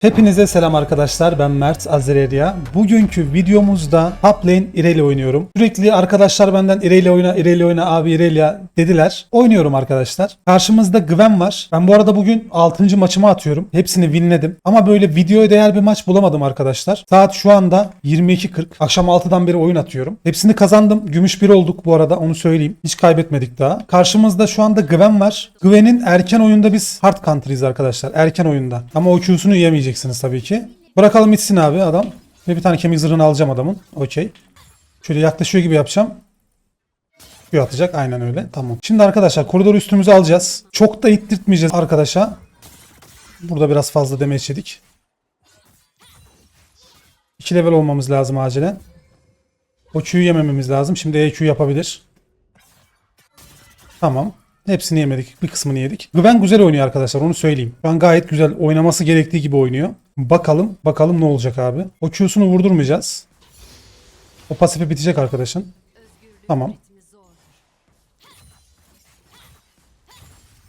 Hepinize selam arkadaşlar ben Mert Azereria. Bugünkü videomuzda top lane Irelia oynuyorum. Sürekli arkadaşlar benden Irelia oyna, Irelia oyna abi Irelia dediler. Oynuyorum arkadaşlar. Karşımızda Gwen var. Ben bu arada bugün 6. maçımı atıyorum. Hepsini winledim. Ama böyle videoya değer bir maç bulamadım arkadaşlar. Saat şu anda 22.40. Akşam 6'dan beri oyun atıyorum. Hepsini kazandım. Gümüş 1 olduk bu arada onu söyleyeyim. Hiç kaybetmedik daha. Karşımızda şu anda Gwen var. Gwen'in erken oyunda biz hard country'yiz arkadaşlar. Erken oyunda. Ama o Q'sunu yemeyeceksiniz tabii ki. Bırakalım itsin abi adam. Ve bir tane kemik zırhını alacağım adamın. Okey. Şöyle yaklaşıyor gibi yapacağım. Q atacak. Aynen öyle. Tamam. Şimdi arkadaşlar koridoru üstümüze alacağız. Çok da ittirtmeyeceğiz arkadaşa. Burada biraz fazla damage yedik. 2 level olmamız lazım acilen. O Q'yu yemememiz lazım. Şimdi EQ yapabilir. Tamam. Hepsini yemedik. Bir kısmını yedik. Gwen güzel oynuyor arkadaşlar onu söyleyeyim. An gayet güzel oynaması gerektiği gibi oynuyor. Bakalım. Bakalım ne olacak abi. O Q'sunu vurdurmayacağız. O pasifi bitecek arkadaşın. Tamam.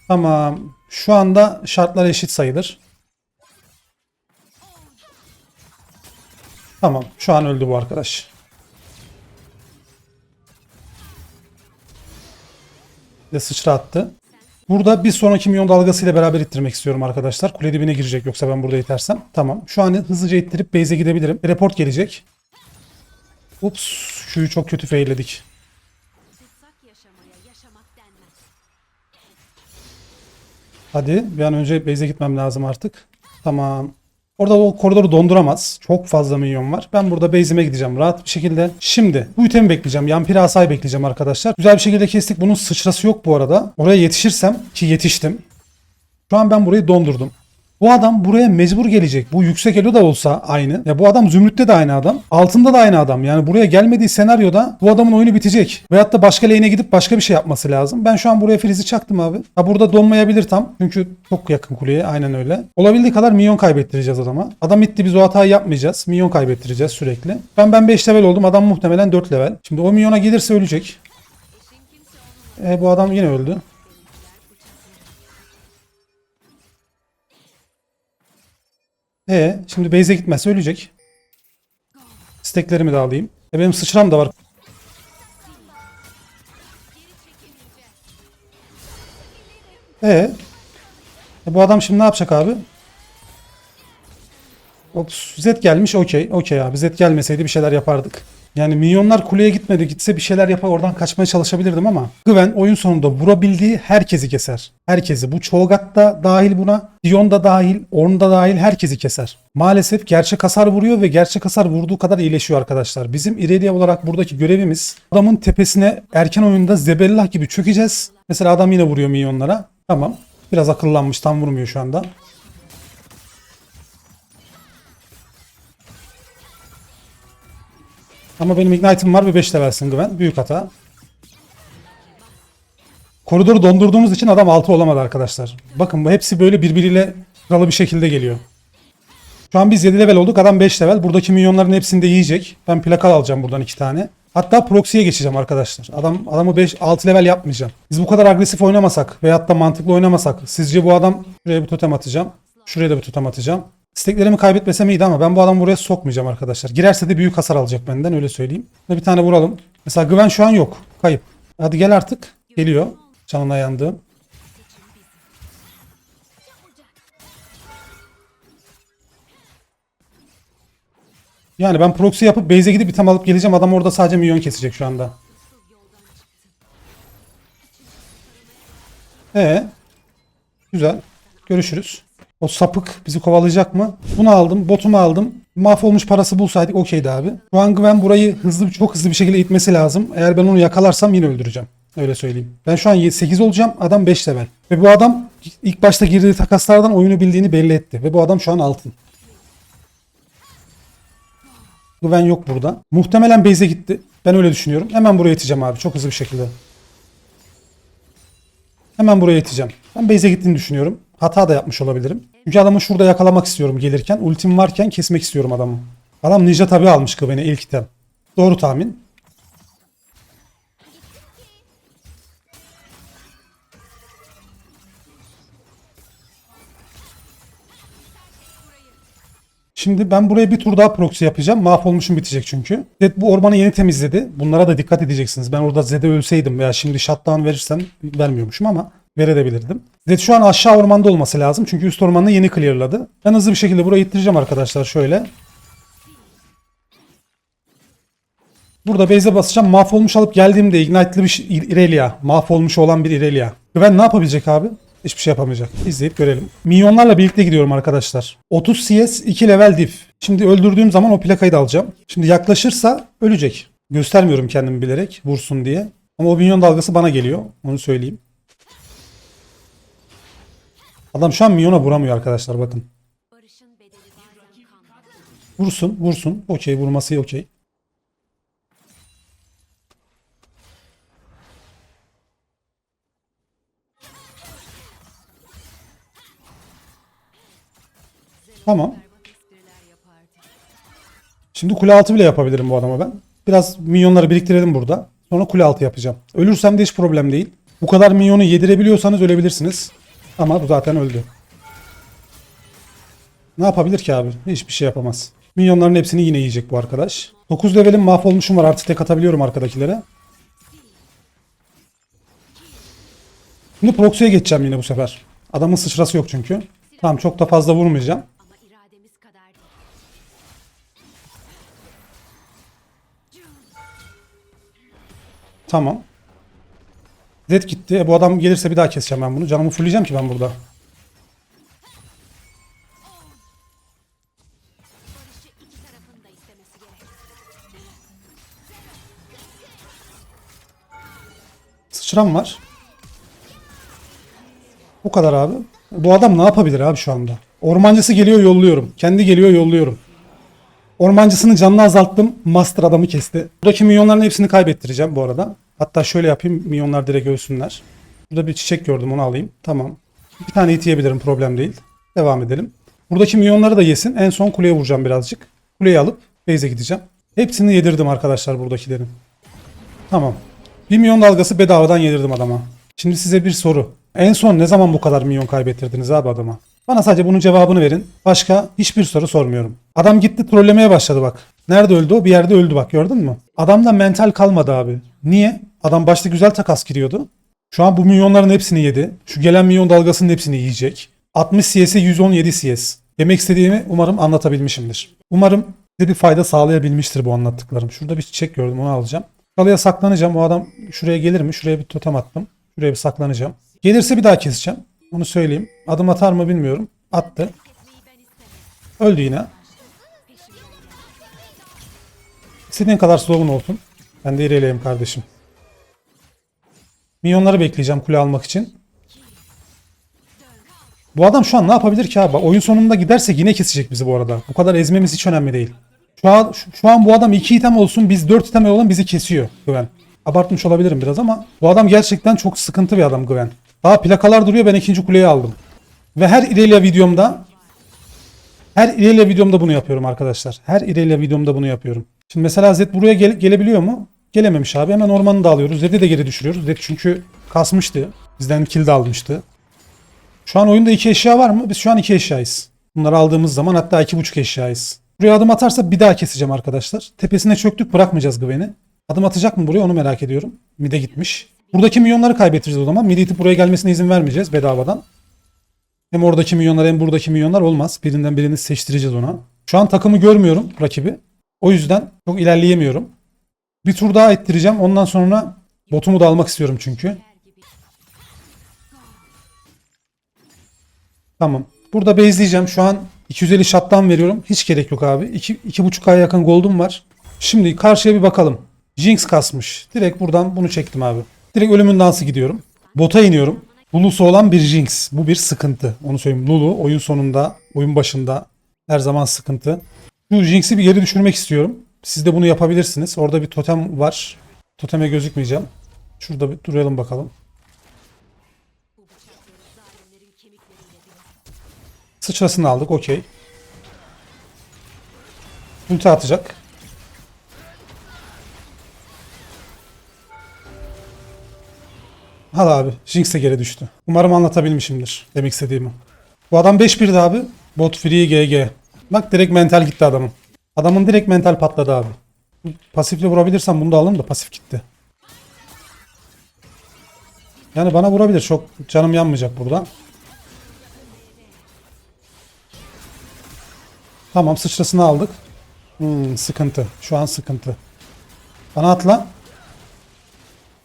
Tamam. Şu anda şartlar eşit sayılır. Tamam. Şu an öldü bu arkadaş. Ve sıçra attı. Burada bir sonraki milyon dalgasıyla beraber ittirmek istiyorum arkadaşlar. Kule dibine girecek yoksa ben burada itersem. Tamam. Şu an hızlıca ittirip base'e gidebilirim. Report gelecek. Ups. Şuyu çok kötü failledik. Hadi bir an önce base'e gitmem lazım artık. Tamam. Orada o koridoru donduramaz. Çok fazla minyon var. Ben burada base'ime gideceğim rahat bir şekilde. Şimdi bu itemi bekleyeceğim. Yampiri asayı bekleyeceğim arkadaşlar. Güzel bir şekilde kestik. Bunun sıçrası yok bu arada. Oraya yetişirsem ki yetiştim. Şu an ben burayı dondurdum. Bu adam buraya mecbur gelecek. Bu yüksek elo da olsa aynı. Ya bu adam Zümrüt'te de aynı adam. Altında da aynı adam. Yani buraya gelmediği senaryoda bu adamın oyunu bitecek. Veyahut da başka lane'e gidip başka bir şey yapması lazım. Ben şu an buraya frizi çaktım abi. Ha burada donmayabilir tam. Çünkü çok yakın kuleye. Aynen öyle. Olabildiği kadar minyon kaybettireceğiz adama. Adam itti biz o hatayı yapmayacağız. Minyon kaybettireceğiz sürekli. Ben ben 5 level oldum. Adam muhtemelen 4 level. Şimdi o minyona gelirse ölecek. E, bu adam yine öldü. E şimdi base'e gitmezse ölecek. Steklerimi de alayım. E benim sıçram da var. E, e bu adam şimdi ne yapacak abi? Ops, Z gelmiş okey. Okey abi Z gelmeseydi bir şeyler yapardık. Yani milyonlar kuleye gitmedi gitse bir şeyler yapar oradan kaçmaya çalışabilirdim ama Gwen oyun sonunda vurabildiği herkesi keser. Herkesi. Bu Cho'Gath da dahil buna. Dion da dahil. Ornn da dahil herkesi keser. Maalesef gerçek hasar vuruyor ve gerçek hasar vurduğu kadar iyileşiyor arkadaşlar. Bizim Irelia olarak buradaki görevimiz adamın tepesine erken oyunda zebellah gibi çökeceğiz. Mesela adam yine vuruyor milyonlara. Tamam. Biraz akıllanmış tam vurmuyor şu anda. Ama benim Ignite'ım var ve 5 levelsin Gwen. Büyük hata. Koridoru dondurduğumuz için adam 6 olamadı arkadaşlar. Bakın bu hepsi böyle birbiriyle sıralı bir şekilde geliyor. Şu an biz 7 level olduk. Adam 5 level. Buradaki milyonların hepsini de yiyecek. Ben plakal alacağım buradan 2 tane. Hatta proxy'ye geçeceğim arkadaşlar. Adam adamı 5 6 level yapmayacağım. Biz bu kadar agresif oynamasak veyahut da mantıklı oynamasak sizce bu adam şuraya bir totem atacağım. Şuraya da bir totem atacağım. İsteklerimi kaybetmesem iyiydi ama ben bu adamı buraya sokmayacağım arkadaşlar. Girerse de büyük hasar alacak benden öyle söyleyeyim. Ve bir tane vuralım. Mesela Güven şu an yok. Kayıp. Hadi gel artık. Geliyor. Canına yandı. Yani ben proxy yapıp base'e gidip item alıp geleceğim. Adam orada sadece milyon kesecek şu anda. Ee, güzel. Görüşürüz. O sapık bizi kovalayacak mı? Bunu aldım. Botumu aldım. Mahvolmuş parası bulsaydık okeydi abi. Şu an Gwen burayı hızlı çok hızlı bir şekilde itmesi lazım. Eğer ben onu yakalarsam yine öldüreceğim. Öyle söyleyeyim. Ben şu an 8 olacağım. Adam 5 level. Ve bu adam ilk başta girdiği takaslardan oyunu bildiğini belli etti. Ve bu adam şu an altın. Gwen yok burada. Muhtemelen base'e gitti. Ben öyle düşünüyorum. Hemen buraya iteceğim abi. Çok hızlı bir şekilde. Hemen buraya iteceğim. Ben base'e gittiğini düşünüyorum. Hata da yapmış olabilirim. Çünkü adamı şurada yakalamak istiyorum gelirken. Ultim varken kesmek istiyorum adamı. Adam Ninja tabi almış Gwen'e ilk item. Doğru tahmin. Şimdi ben buraya bir tur daha proxy yapacağım. Mahvolmuşum bitecek çünkü. Zed bu ormanı yeni temizledi. Bunlara da dikkat edeceksiniz. Ben orada Zed'e ölseydim veya şimdi shutdown verirsem vermiyormuşum ama verebilirdim. Zed şu an aşağı ormanda olması lazım. Çünkü üst ormanını yeni clearladı. Ben hızlı bir şekilde burayı ittireceğim arkadaşlar şöyle. Burada base'e basacağım. Mahvolmuş alıp geldiğimde Ignite'lı bir şey- Irelia. Mahvolmuş olan bir Irelia. Güven ne yapabilecek abi? Hiçbir şey yapamayacak. İzleyip görelim. Minyonlarla birlikte gidiyorum arkadaşlar. 30 CS 2 level diff. Şimdi öldürdüğüm zaman o plakayı da alacağım. Şimdi yaklaşırsa ölecek. Göstermiyorum kendimi bilerek vursun diye. Ama o minyon dalgası bana geliyor. Onu söyleyeyim. Adam şu an minyona vuramıyor arkadaşlar bakın. Vursun vursun. Okey vurması okey. Tamam. Şimdi kule altı bile yapabilirim bu adama ben. Biraz minyonları biriktirelim burada. Sonra kule altı yapacağım. Ölürsem de hiç problem değil. Bu kadar minyonu yedirebiliyorsanız ölebilirsiniz. Ama bu zaten öldü. Ne yapabilir ki abi? Hiçbir şey yapamaz. Minyonların hepsini yine yiyecek bu arkadaş. 9 levelim mahvolmuşum var. Artık tek atabiliyorum arkadakilere. Şimdi proxy'ye geçeceğim yine bu sefer. Adamın sıçrası yok çünkü. Tamam çok da fazla vurmayacağım. Tamam. Zed gitti. E, bu adam gelirse bir daha keseceğim ben bunu. Canımı fullleyeceğim ki ben burada. Sıçram var. Bu kadar abi. Bu adam ne yapabilir abi şu anda? Ormancısı geliyor yolluyorum. Kendi geliyor yolluyorum. Ormancısının canını azalttım. Master adamı kesti. Buradaki minyonların hepsini kaybettireceğim bu arada. Hatta şöyle yapayım. Minyonlar direkt ölsünler. Burada bir çiçek gördüm onu alayım. Tamam. Bir tane it yiyebilirim problem değil. Devam edelim. Buradaki minyonları da yesin. En son kuleye vuracağım birazcık. Kuleyi alıp base'e gideceğim. Hepsini yedirdim arkadaşlar buradakilerin. Tamam. Bir milyon dalgası bedavadan yedirdim adama. Şimdi size bir soru. En son ne zaman bu kadar milyon kaybettirdiniz abi adama? Bana sadece bunun cevabını verin. Başka hiçbir soru sormuyorum. Adam gitti trollemeye başladı bak. Nerede öldü o? Bir yerde öldü bak gördün mü? Adamda mental kalmadı abi. Niye? Adam başta güzel takas giriyordu. Şu an bu milyonların hepsini yedi. Şu gelen milyon dalgasının hepsini yiyecek. 60 CS'e 117 CS. Demek istediğimi umarım anlatabilmişimdir. Umarım size bir fayda sağlayabilmiştir bu anlattıklarım. Şurada bir çiçek gördüm onu alacağım. Çalıya saklanacağım. O adam şuraya gelir mi? Şuraya bir totem attım. Şuraya bir saklanacağım. Gelirse bir daha keseceğim. Onu söyleyeyim. Adım atar mı bilmiyorum. Attı. Öldü yine. İstediğin kadar slow'un olsun. Ben de ilerleyeyim kardeşim. Minyonları bekleyeceğim kule almak için. Bu adam şu an ne yapabilir ki abi? Oyun sonunda giderse yine kesecek bizi bu arada. Bu kadar ezmemiz hiç önemli değil. Şu an, şu, an bu adam 2 item olsun biz 4 item olan bizi kesiyor Güven. Abartmış olabilirim biraz ama bu adam gerçekten çok sıkıntı bir adam Güven. Daha plakalar duruyor ben ikinci kuleyi aldım. Ve her Irelia videomda her Irelia videomda bunu yapıyorum arkadaşlar. Her Irelia videomda bunu yapıyorum. Şimdi mesela Zed buraya gel- gelebiliyor mu? Gelememiş abi. Hemen ormanı da alıyoruz. Zed'i de geri düşürüyoruz. Zed çünkü kasmıştı. Bizden kill de almıştı. Şu an oyunda iki eşya var mı? Biz şu an iki eşyayız. Bunları aldığımız zaman hatta iki buçuk eşyayız. Buraya adım atarsa bir daha keseceğim arkadaşlar. Tepesine çöktük bırakmayacağız Gwen'i. Adım atacak mı buraya onu merak ediyorum. Mid'e gitmiş. Buradaki milyonları kaybedeceğiz o zaman. Mid'e itip buraya gelmesine izin vermeyeceğiz bedavadan. Hem oradaki milyonlar hem buradaki milyonlar olmaz. Birinden birini seçtireceğiz ona. Şu an takımı görmüyorum rakibi. O yüzden çok ilerleyemiyorum. Bir tur daha ettireceğim. Ondan sonra botumu da almak istiyorum çünkü. Tamam. Burada base'leyeceğim. Şu an 250 shot'tan veriyorum. Hiç gerek yok abi. 2 2.5K'ya yakın gold'um var. Şimdi karşıya bir bakalım. Jinx kasmış. Direkt buradan bunu çektim abi. Direkt ölümün dansı gidiyorum. Bota iniyorum. Lulu'su olan bir Jinx. Bu bir sıkıntı. Onu söyleyeyim. Lulu oyun sonunda, oyun başında her zaman sıkıntı. Şu Jinx'i bir geri düşürmek istiyorum. Siz de bunu yapabilirsiniz. Orada bir totem var. Toteme gözükmeyeceğim. Şurada bir duralım bakalım. Sıçrasını aldık. Okey. Ulti atacak. Al abi. Jinx de geri düştü. Umarım anlatabilmişimdir demek istediğimi. Bu adam 5-1'di abi. Bot free GG. Bak direkt mental gitti adamın. Adamın direkt mental patladı abi. Pasifle vurabilirsem bunu da alırım da pasif gitti. Yani bana vurabilir. Çok canım yanmayacak burada. Tamam sıçrasını aldık. Hmm, sıkıntı. Şu an sıkıntı. Bana atla.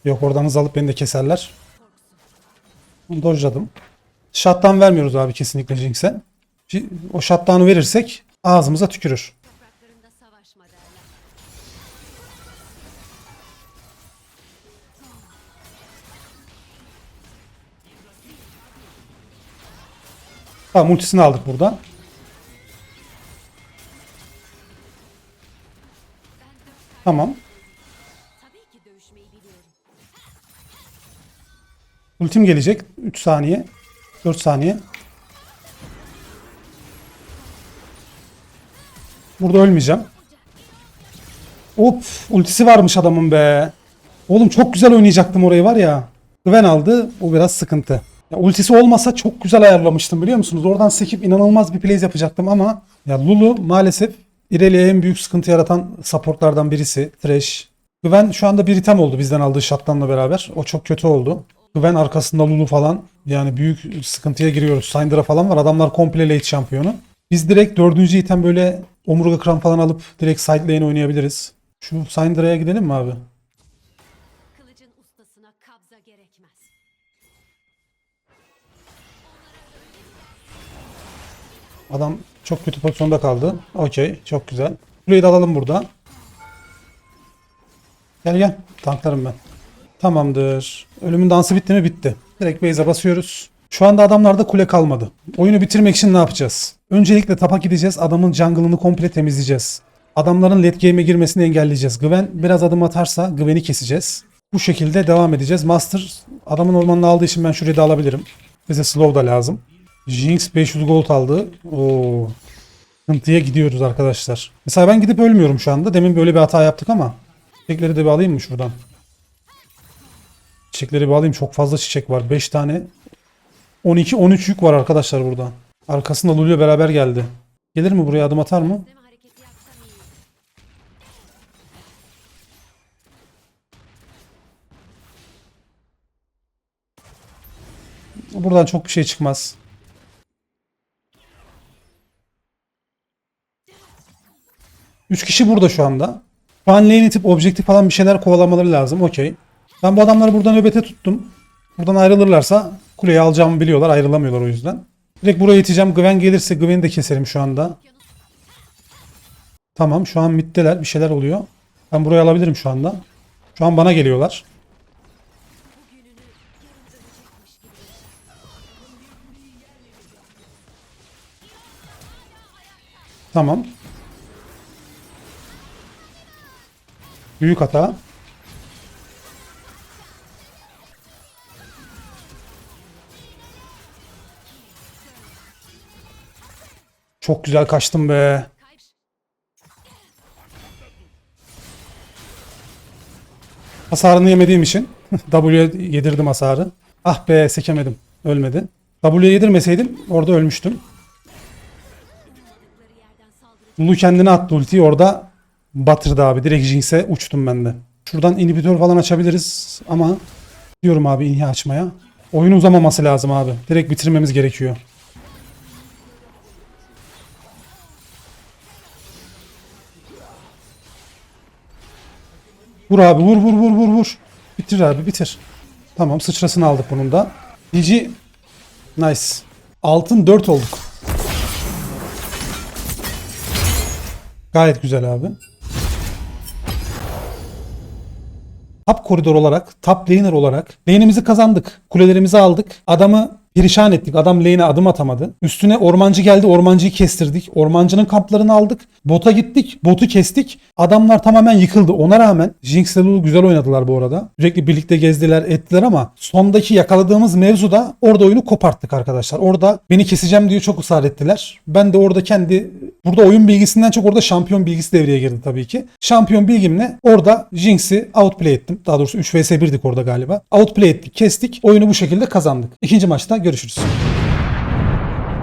Yok oradan hız alıp beni de keserler. Dojladım. Shutdown vermiyoruz abi kesinlikle Jinx'e. O shutdown'u verirsek ağzımıza tükürür. Tamam ultisini aldık burada. Tamam. Ultim gelecek. 3 saniye. 4 saniye. Burada ölmeyeceğim. Hop ultisi varmış adamın be. Oğlum çok güzel oynayacaktım orayı var ya. Güven aldı. O biraz sıkıntı. Ya ultisi olmasa çok güzel ayarlamıştım biliyor musunuz? Oradan sekip inanılmaz bir plays yapacaktım ama ya Lulu maalesef İrelia'ya en büyük sıkıntı yaratan supportlardan birisi. Thresh. Güven şu anda bir item oldu bizden aldığı shotgun'la beraber. O çok kötü oldu. Güven arkasında Lulu falan. Yani büyük sıkıntıya giriyoruz. Syndra falan var. Adamlar komple late şampiyonu. Biz direkt dördüncü item böyle omurga kram falan alıp direkt side lane oynayabiliriz. Şu Syndra'ya gidelim mi abi? Adam çok kötü pozisyonda kaldı. Okey. Çok güzel. Burayı da alalım burada. Gel gel. Tanklarım ben. Tamamdır. Ölümün dansı bitti mi? Bitti. Direkt base'e basıyoruz. Şu anda adamlarda kule kalmadı. Oyunu bitirmek için ne yapacağız? Öncelikle tapa gideceğiz. Adamın jungle'ını komple temizleyeceğiz. Adamların late game'e girmesini engelleyeceğiz. Gwen biraz adım atarsa Gwen'i keseceğiz. Bu şekilde devam edeceğiz. Master adamın ormanını aldığı için ben şurayı da alabilirim. Bize slow da lazım. Jinx 500 gold aldı. Oo. Sıkıntıya gidiyoruz arkadaşlar. Mesela ben gidip ölmüyorum şu anda. Demin böyle bir hata yaptık ama. Çiçekleri de bir alayım mı şuradan? Çiçekleri bir alayım. Çok fazla çiçek var. 5 tane. 12-13 yük var arkadaşlar burada. Arkasında Lulu'yla beraber geldi. Gelir mi buraya adım atar mı? Buradan çok bir şey çıkmaz. Üç kişi burada şu anda. Şu an lane itip objektif falan bir şeyler kovalamaları lazım. Okey. Ben bu adamları buradan nöbete tuttum. Buradan ayrılırlarsa kuleyi alacağımı biliyorlar. Ayrılamıyorlar o yüzden. Direkt buraya iteceğim. Gwen gelirse Gwen'i de keserim şu anda. Tamam şu an middeler. Bir şeyler oluyor. Ben burayı alabilirim şu anda. Şu an bana geliyorlar. Tamam. Büyük hata. Çok güzel kaçtım be. Hasarını yemediğim için W'ye yedirdim hasarı. Ah be sekemedim. Ölmedi. W'ye yedirmeseydim orada ölmüştüm. Lulu kendine attı ultiyi orada batırdı abi. Direkt Jinx'e uçtum ben de. Şuradan inhibitör falan açabiliriz ama diyorum abi inhi açmaya. Oyun uzamaması lazım abi. Direkt bitirmemiz gerekiyor. Vur abi vur vur vur vur vur. Bitir abi bitir. Tamam sıçrasını aldık bunun da. GG. Nice. Altın 4 olduk. Gayet güzel abi. Top koridor olarak, top laner olarak lane'imizi kazandık. Kulelerimizi aldık. Adamı perişan ettik. Adam lane'e adım atamadı. Üstüne ormancı geldi. Ormancıyı kestirdik. Ormancının kamplarını aldık. Bota gittik. Botu kestik. Adamlar tamamen yıkıldı. Ona rağmen Jinx ile Lulu güzel oynadılar bu arada. Sürekli birlikte gezdiler, ettiler ama sondaki yakaladığımız mevzuda orada oyunu koparttık arkadaşlar. Orada beni keseceğim diye çok ısrar ettiler. Ben de orada kendi burada oyun bilgisinden çok orada şampiyon bilgisi devreye girdi tabii ki. Şampiyon bilgimle orada Jinx'i outplay ettim. Daha doğrusu 3 vs 1'dik orada galiba. Outplay ettik, kestik. Oyunu bu şekilde kazandık. İkinci maçta görüşürüz.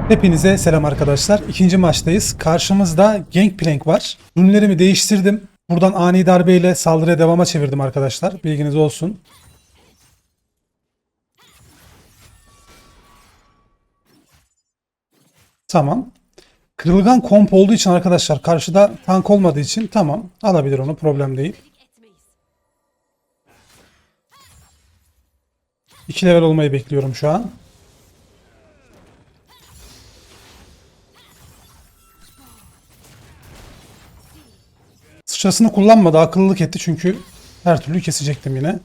Hepinize selam arkadaşlar. İkinci maçtayız. Karşımızda Gangplank var. Ürünlerimi değiştirdim. Buradan ani darbeyle saldırıya devama çevirdim arkadaşlar. Bilginiz olsun. Tamam. Kırılgan komp olduğu için arkadaşlar karşıda tank olmadığı için tamam alabilir onu problem değil. Etmeyiz. 2 level olmayı bekliyorum şu an. Sıçrasını kullanmadı. Akıllılık etti çünkü her türlü kesecektim yine.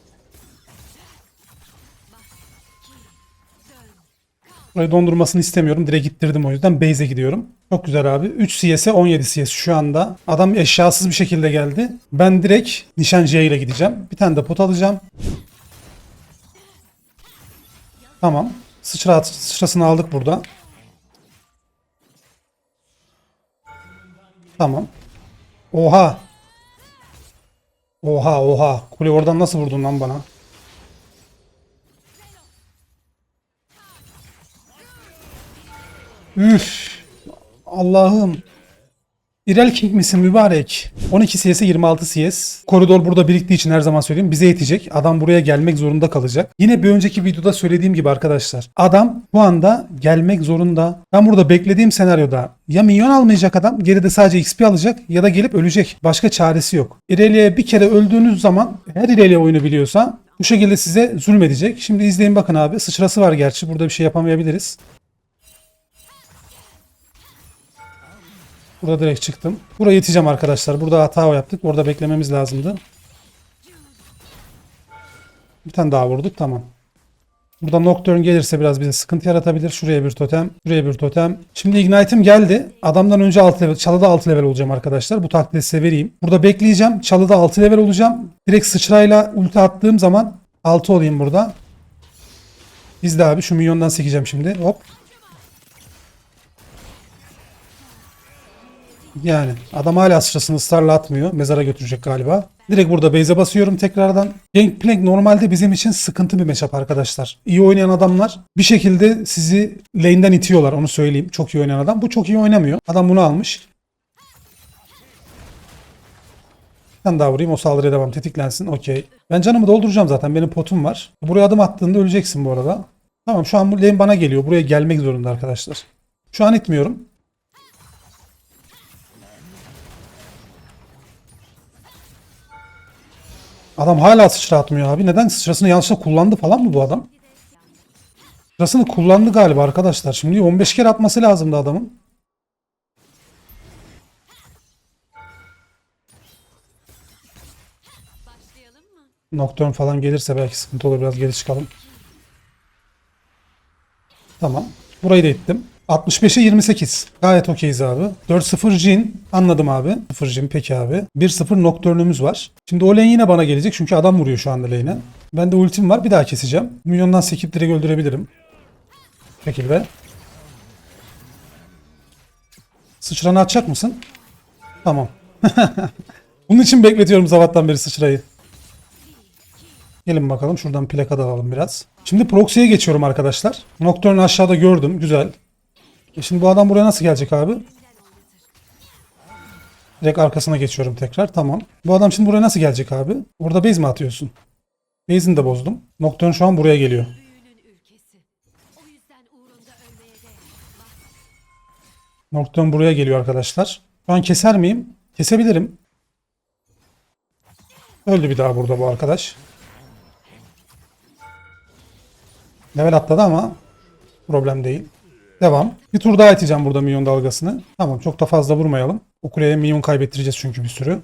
Burayı dondurmasını istemiyorum. Direkt gittirdim o yüzden. Base'e gidiyorum. Çok güzel abi. 3 CS'e 17 CS şu anda. Adam eşyasız bir şekilde geldi. Ben direkt nişancıya ile gideceğim. Bir tane de pot alacağım. Tamam. Sıçra, sıçrasını aldık burada. Tamam. Oha. Oha oha. Kule oradan nasıl vurdun lan bana? Üf. Allah'ım. İrel King misin mübarek? 12 CS 26 CS. Koridor burada biriktiği için her zaman söyleyeyim bize yetecek. Adam buraya gelmek zorunda kalacak. Yine bir önceki videoda söylediğim gibi arkadaşlar. Adam bu anda gelmek zorunda. Ben burada beklediğim senaryoda ya minyon almayacak adam geride sadece XP alacak ya da gelip ölecek. Başka çaresi yok. İrelia'ya bir kere öldüğünüz zaman her İrelia oyunu biliyorsa bu şekilde size zulmedecek. Şimdi izleyin bakın abi. Sıçrası var gerçi. Burada bir şey yapamayabiliriz. Burada direkt çıktım. Buraya yeteceğim arkadaşlar. Burada hata yaptık. Orada beklememiz lazımdı. Bir tane daha vurduk. Tamam. Burada Nocturne gelirse biraz bize sıkıntı yaratabilir. Şuraya bir totem. Şuraya bir totem. Şimdi Ignite'im geldi. Adamdan önce 6 level. Çalıda 6 level olacağım arkadaşlar. Bu taktiği size vereyim. Burada bekleyeceğim. Çalıda 6 level olacağım. Direkt sıçrayla ulti attığım zaman 6 olayım burada. İzle abi. Şu milyondan sekeceğim şimdi. Hop. Yani adam hala sıçrasını ısrarla atmıyor. Mezara götürecek galiba. Direkt burada base'e basıyorum tekrardan. Gangplank normalde bizim için sıkıntı bir matchup arkadaşlar. İyi oynayan adamlar bir şekilde sizi lane'den itiyorlar onu söyleyeyim. Çok iyi oynayan adam. Bu çok iyi oynamıyor. Adam bunu almış. Ben daha vurayım o saldırıya devam tetiklensin. Okey. Ben canımı dolduracağım zaten. Benim potum var. Buraya adım attığında öleceksin bu arada. Tamam şu an lane bana geliyor. Buraya gelmek zorunda arkadaşlar. Şu an itmiyorum. Adam hala sıçra atmıyor abi. Neden? Sıçrasını yanlışlıkla kullandı falan mı bu adam? Sıçrasını kullandı galiba arkadaşlar. Şimdi 15 kere atması lazımdı adamın. Nocturne falan gelirse belki sıkıntı olur. Biraz geri çıkalım. Tamam. Burayı da ittim. 65'e 28. Gayet okeyiz abi. 4-0 Jin. Anladım abi. 0 Jin peki abi. 1-0 Nocturne'ümüz var. Şimdi o lane yine bana gelecek çünkü adam vuruyor şu anda lane'e. Bende ultim var. Bir daha keseceğim. Milyondan sekip direkt öldürebilirim. Bu şekilde. Sıçranı atacak mısın? Tamam. Bunun için bekletiyorum sabahtan beri sıçrayı. Gelin bakalım şuradan plaka da alalım biraz. Şimdi proxy'ye geçiyorum arkadaşlar. Nocturne'u aşağıda gördüm. Güzel. E şimdi bu adam buraya nasıl gelecek abi? Direkt arkasına geçiyorum tekrar. Tamam. Bu adam şimdi buraya nasıl gelecek abi? Burada base mi atıyorsun? Base'ini de bozdum. Nocturne şu an buraya geliyor. Nocturne buraya geliyor arkadaşlar. Şu an keser miyim? Kesebilirim. Öldü bir daha burada bu arkadaş. Level atladı ama problem değil. Devam. Bir tur daha iteceğim burada minyon dalgasını. Tamam çok da fazla vurmayalım. O kuleye minyon kaybettireceğiz çünkü bir sürü.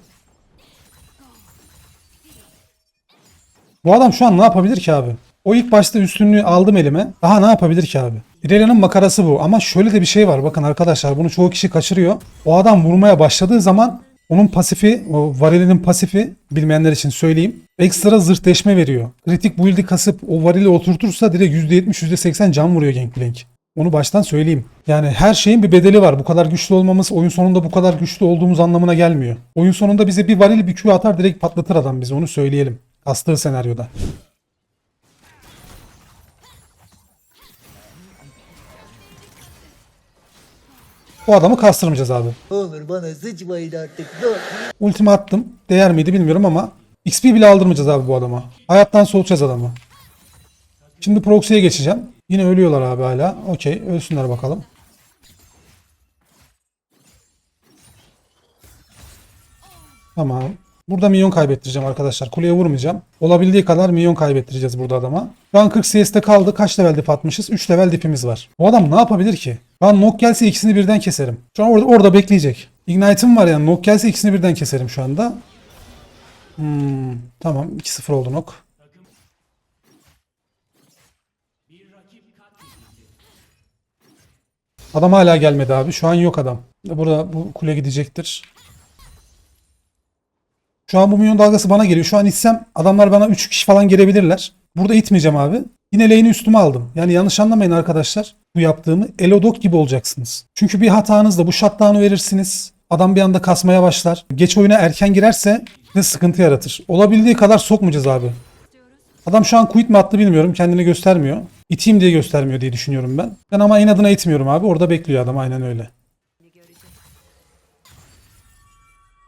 Bu adam şu an ne yapabilir ki abi? O ilk başta üstünlüğü aldım elime. Daha ne yapabilir ki abi? İrelia'nın makarası bu. Ama şöyle de bir şey var. Bakın arkadaşlar bunu çoğu kişi kaçırıyor. O adam vurmaya başladığı zaman onun pasifi, o varilinin pasifi bilmeyenler için söyleyeyim. Ekstra zırh deşme veriyor. Kritik build'i kasıp o varili oturtursa direkt %70, %80 can vuruyor Gangplank. Onu baştan söyleyeyim. Yani her şeyin bir bedeli var. Bu kadar güçlü olmamız oyun sonunda bu kadar güçlü olduğumuz anlamına gelmiyor. Oyun sonunda bize bir varil bir Q atar direkt patlatır adam bizi onu söyleyelim. Astığı senaryoda. Bu adamı kastırmayacağız abi. Olur bana sıçmayın artık. Olur. Ultimi attım. Değer miydi bilmiyorum ama XP bile aldırmayacağız abi bu adama. Hayattan soğutacağız adamı. Şimdi proxy'ye geçeceğim. Yine ölüyorlar abi hala. Okey ölsünler bakalım. Tamam. Burada minyon kaybettireceğim arkadaşlar. Kuleye vurmayacağım. Olabildiği kadar minyon kaybettireceğiz burada adama. Şu an 40 CS'de kaldı. Kaç level dip atmışız? 3 level dipimiz var. Bu adam ne yapabilir ki? Ben nok gelse ikisini birden keserim. Şu an orada, orada bekleyecek. Ignite'ım var yani. Nok gelse ikisini birden keserim şu anda. Hmm, tamam 2-0 oldu nok. Adam hala gelmedi abi. Şu an yok adam. Burada bu kule gidecektir. Şu an bu milyon dalgası bana geliyor. Şu an itsem adamlar bana 3 kişi falan gelebilirler. Burada itmeyeceğim abi. Yine lane'i üstüme aldım. Yani yanlış anlamayın arkadaşlar. Bu yaptığımı Elodok gibi olacaksınız. Çünkü bir hatanızda bu shutdown'u verirsiniz. Adam bir anda kasmaya başlar. Geç oyuna erken girerse size sıkıntı yaratır. Olabildiği kadar sokmayacağız abi. Adam şu an quit mi attı bilmiyorum. Kendini göstermiyor. İteyim diye göstermiyor diye düşünüyorum ben. Ben ama inadına itmiyorum abi. Orada bekliyor adam aynen öyle.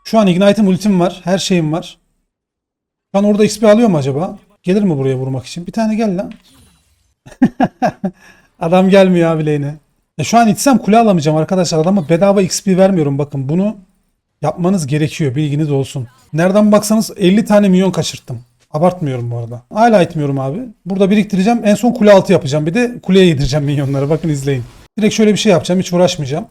Şu an Ignite'im ultim var. Her şeyim var. Şu an orada XP alıyor mu acaba? Gelir mi buraya vurmak için? Bir tane gel lan. Adam gelmiyor abi lane'e. E şu an itsem kule alamayacağım arkadaşlar. Adama bedava XP vermiyorum. Bakın bunu yapmanız gerekiyor. Bilginiz olsun. Nereden baksanız 50 tane milyon kaçırttım. Abartmıyorum bu arada. Hala itmiyorum abi. Burada biriktireceğim. En son kule altı yapacağım. Bir de kuleye yedireceğim milyonları. Bakın izleyin. Direkt şöyle bir şey yapacağım. Hiç uğraşmayacağım.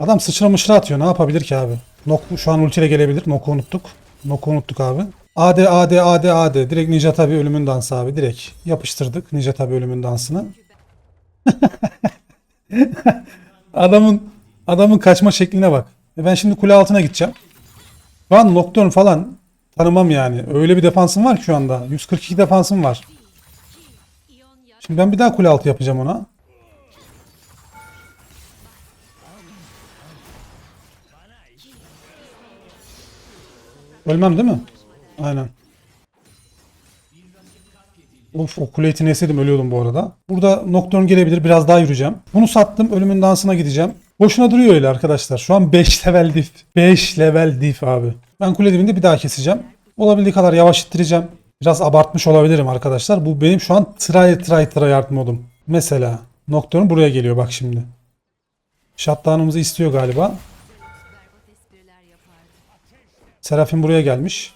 Adam sıçra mışra atıyor. Ne yapabilir ki abi? Nok şu an ultiyle gelebilir. Nok'u unuttuk. Nok'u unuttuk abi. AD AD AD AD. Direkt Ninja tabi ölümün dansı abi. Direkt yapıştırdık Ninja tabi ölümün dansını. adamın adamın kaçma şekline bak. E ben şimdi kule altına gideceğim. Şu an Nocturne falan tanımam yani. Öyle bir defansım var ki şu anda. 142 defansım var. Şimdi ben bir daha kule altı yapacağım ona. Ölmem değil mi? Aynen. Of o kule etini ölüyordum bu arada. Burada Nocturne gelebilir. Biraz daha yürüyeceğim. Bunu sattım. Ölümün dansına gideceğim. Boşuna duruyor öyle arkadaşlar. Şu an 5 level diff. 5 level diff abi. Ben kule dibinde bir daha keseceğim. Olabildiği kadar yavaş ittireceğim. Biraz abartmış olabilirim arkadaşlar. Bu benim şu an try try try modum. Mesela Nocturne buraya geliyor bak şimdi. Shutdown'ımızı istiyor galiba. Serafin buraya gelmiş.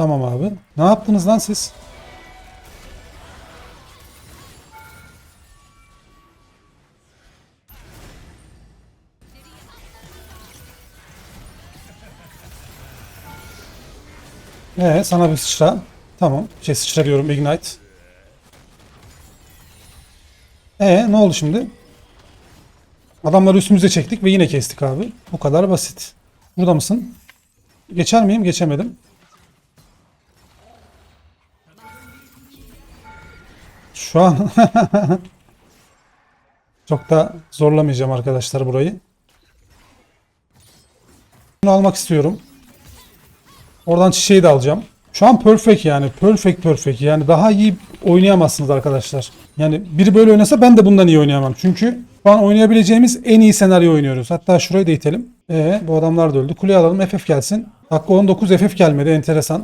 Tamam abi. Ne yaptınız lan siz? Ee, sana bir sıçra. Tamam. Şey sıçra Ignite. Ee, ne oldu şimdi? Adamları üstümüze çektik ve yine kestik abi. Bu kadar basit. Burada mısın? Geçer miyim? Geçemedim. Şu an çok da zorlamayacağım arkadaşlar burayı. Bunu almak istiyorum. Oradan çiçeği de alacağım. Şu an perfect yani. Perfect perfect. Yani daha iyi oynayamazsınız arkadaşlar. Yani biri böyle oynasa ben de bundan iyi oynayamam. Çünkü şu an oynayabileceğimiz en iyi senaryo oynuyoruz. Hatta şurayı da itelim. Ee, bu adamlar da öldü. Kuleye alalım. FF gelsin. Dakika 19 FF gelmedi. Enteresan.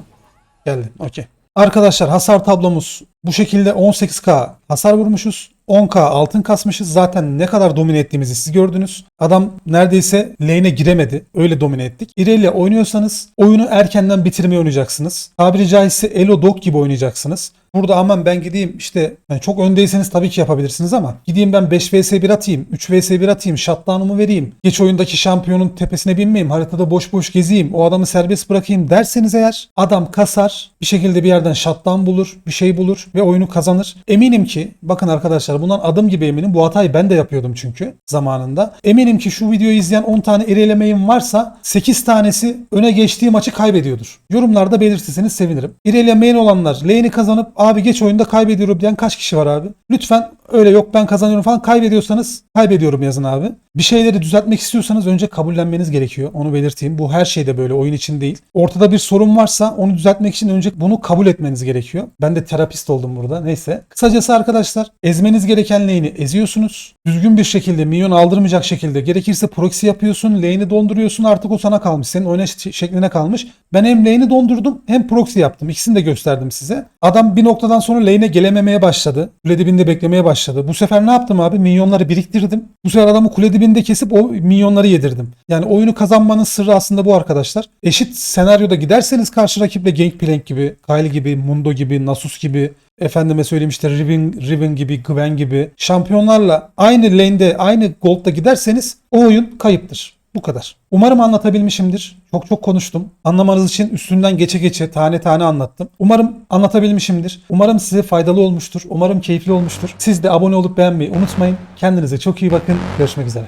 Geldi. Okey. Arkadaşlar hasar tablomuz bu şekilde 18k hasar vurmuşuz. 10k altın kasmışız. Zaten ne kadar domine ettiğimizi siz gördünüz. Adam neredeyse lane'e giremedi. Öyle domine ettik. İrelia oynuyorsanız oyunu erkenden bitirmeyi oynayacaksınız. Tabiri caizse Elo Dog gibi oynayacaksınız. Burada aman ben gideyim işte yani çok öndeyseniz tabii ki yapabilirsiniz ama gideyim ben 5 vs 1 atayım, 3 vs 1 atayım, shutdown'umu vereyim. Geç oyundaki şampiyonun tepesine binmeyeyim, haritada boş boş gezeyim, o adamı serbest bırakayım derseniz eğer adam kasar, bir şekilde bir yerden shutdown bulur, bir şey bulur ve oyunu kazanır. Eminim ki bakın arkadaşlar bundan adım gibi eminim. Bu hatayı ben de yapıyordum çünkü zamanında. Eminim ki şu videoyu izleyen 10 tane irelemeyin varsa 8 tanesi öne geçtiği maçı kaybediyordur. Yorumlarda belirtirseniz sevinirim. İrelemeyin olanlar lane'i kazanıp abi geç oyunda kaybediyorum diyen kaç kişi var abi? Lütfen öyle yok ben kazanıyorum falan kaybediyorsanız kaybediyorum yazın abi. Bir şeyleri düzeltmek istiyorsanız önce kabullenmeniz gerekiyor. Onu belirteyim. Bu her şeyde böyle oyun için değil. Ortada bir sorun varsa onu düzeltmek için önce bunu kabul etmeniz gerekiyor. Ben de terapist oldum burada. Neyse. Kısacası arkadaşlar ezmeniz gereken lane'i eziyorsunuz. Düzgün bir şekilde minyon aldırmayacak şekilde gerekirse proxy yapıyorsun. Lane'i donduruyorsun artık o sana kalmış. Senin oynayış şekline kalmış. Ben hem lane'i dondurdum hem proxy yaptım. İkisini de gösterdim size. Adam bir noktadan sonra lane'e gelememeye başladı. Kule dibinde beklemeye başladı. Bu sefer ne yaptım abi? Minyonları biriktirdim. Bu sefer adamı kule dibinde kesip o minyonları yedirdim. Yani oyunu kazanmanın sırrı aslında bu arkadaşlar. Eşit senaryoda giderseniz karşı rakiple Gangplank gibi, Kyle gibi, Mundo gibi, Nasus gibi efendime söyleyeyim işte Riven, Riven gibi, Gwen gibi şampiyonlarla aynı lane'de, aynı gold'da giderseniz o oyun kayıptır. Bu kadar. Umarım anlatabilmişimdir. Çok çok konuştum. Anlamanız için üstünden geçe geçe tane tane anlattım. Umarım anlatabilmişimdir. Umarım size faydalı olmuştur. Umarım keyifli olmuştur. Siz de abone olup beğenmeyi unutmayın. Kendinize çok iyi bakın. Görüşmek üzere.